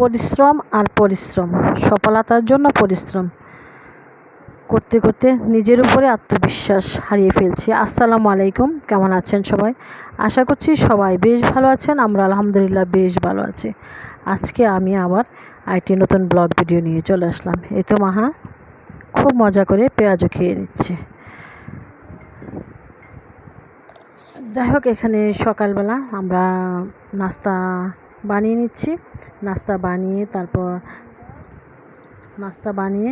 পরিশ্রম আর পরিশ্রম। সফলতার জন্য পরিশ্রম। করতে করতে নিজের উপরে আত্মবিশ্বাস হারিয়ে ফেলছি। আসসালামু আলাইকুম। কেমন আছেন সবাই? আশা করছি সবাই বেশ ভালো আছেন। আমরা আলহামদুলিল্লাহ বেশ ভালো আছি। আজকে আমি আবার আরেকটি নতুন ব্লগ ভিডিও নিয়ে চলে আসলাম। এই তো মাহা, খুব মজা করে পেঁয়াজও খেয়ে নিচ্ছে। যাই হোক, এখানে সকালবেলা আমরা নাস্তা বানিয়ে নিচ্ছি। নাস্তা বানিয়ে তারপর, নাস্তা বানিয়ে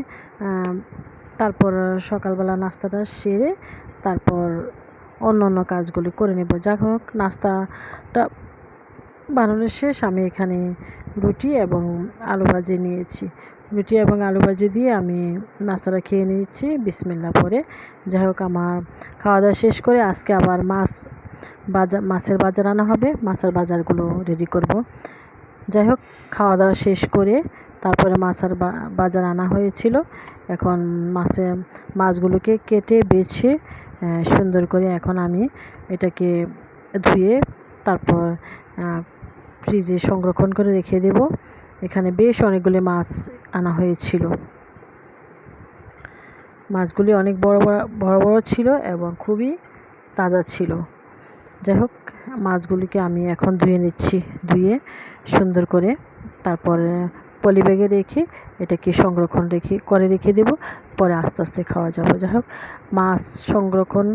তারপর সকালবেলা নাস্তাটা সেরে তারপর অন্য অন্য কাজগুলি করে নেব। যাই হোক, নাস্তাটা বানানোর শেষ। আমি এখানে রুটি এবং আলু ভাজি নিয়েছি। রুটি এবং আলু ভাজি দিয়ে আমি নাস্তাটা খেয়ে নিয়েছি। বিসমিল্লা পরে। যাই হোক, আমার খাওয়া দাওয়া শেষ করে আজকে আবার মাছ বাজার মাছের বাজার আনা হবে, মাছের বাজারগুলো রেডি করব। যাই হোক, খাওয়া দাওয়া শেষ করে তারপরে মাছের বাজার আনা হয়েছিল। এখন মাছে, মাছগুলোকে কেটে, বেছে সুন্দর করে এখন আমি এটাকে ধুয়ে তারপর ফ্রিজে সংরক্ষণ করে রেখে দেব। এখানে বেশ অনেকগুলি মাছ আনা হয়েছিল। মাছগুলি অনেক বড় বড় বড় বড় ছিল এবং খুবই তাজা ছিল। যাই হোক, মাছগুলিকে আমি এখন ধুয়ে নিচ্ছি। ধুয়ে সুন্দর করে তারপরে পলিব্যাগে রেখে এটাকে সংরক্ষণ রেখে, করে রেখে দেব। পরে আস্তে আস্তে খাওয়া যাবে। যাই হোক, মাছ সংরক্ষণ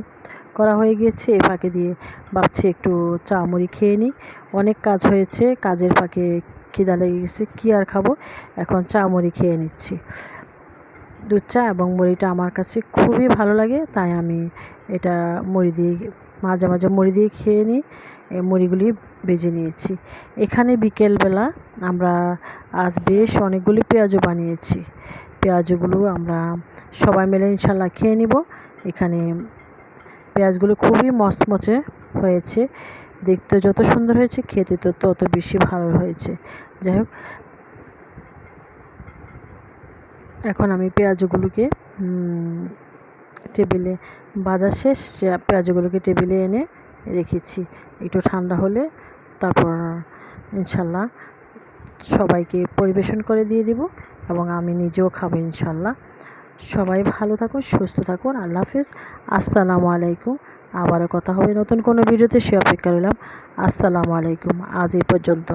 করা হয়ে গিয়েছে। এ ফাঁকে দিয়ে ভাবছি একটু চা মুড়ি খেয়ে নিই। অনেক কাজ হয়েছে, কাজের ফাঁকে খিদা লেগে গেছে কী আর খাব? এখন চা মুড়ি খেয়ে নিচ্ছি। দুধ চা এবং মুড়িটা আমার কাছে খুবই ভালো লাগে, তাই আমি এটা মুড়ি দিয়ে মাঝে মাঝে মুড়ি দিয়ে খেয়ে নিই, এই মুড়িগুলি বেজে নিয়েছি। এখানে বিকেলবেলা আমরা আজ বেশ অনেকগুলি পেঁয়াজও বানিয়েছি। পেঁয়াজগুলো আমরা সবাই মিলে ইনশাল্লাহ খেয়ে নিব। এখানে পেঁয়াজগুলো খুবই মচমচে হয়েছে। দেখতে যত সুন্দর হয়েছে, খেতে তো তত বেশি ভালো হয়েছে। যাই হোক। এখন আমি পেঁয়াজগুলোকে টেবিলে বাজার শেষ পেঁয়াজগুলোকে টেবিলে এনে রেখেছি। একটু ঠান্ডা হলে তারপর ইনশাল্লাহ সবাইকে পরিবেশন করে দিয়ে দিব এবং আমি নিজেও খাব ইনশাল্লাহ। সবাই ভালো থাকুন, সুস্থ থাকুন, আল্লাহ হাফিজ। আসসালামু আলাইকুম। আবারও কথা হবে নতুন কোনো ভিডিওতে, সে অপেক্ষা রইলাম। আসসালামু আলাইকুম। আজ এই পর্যন্ত।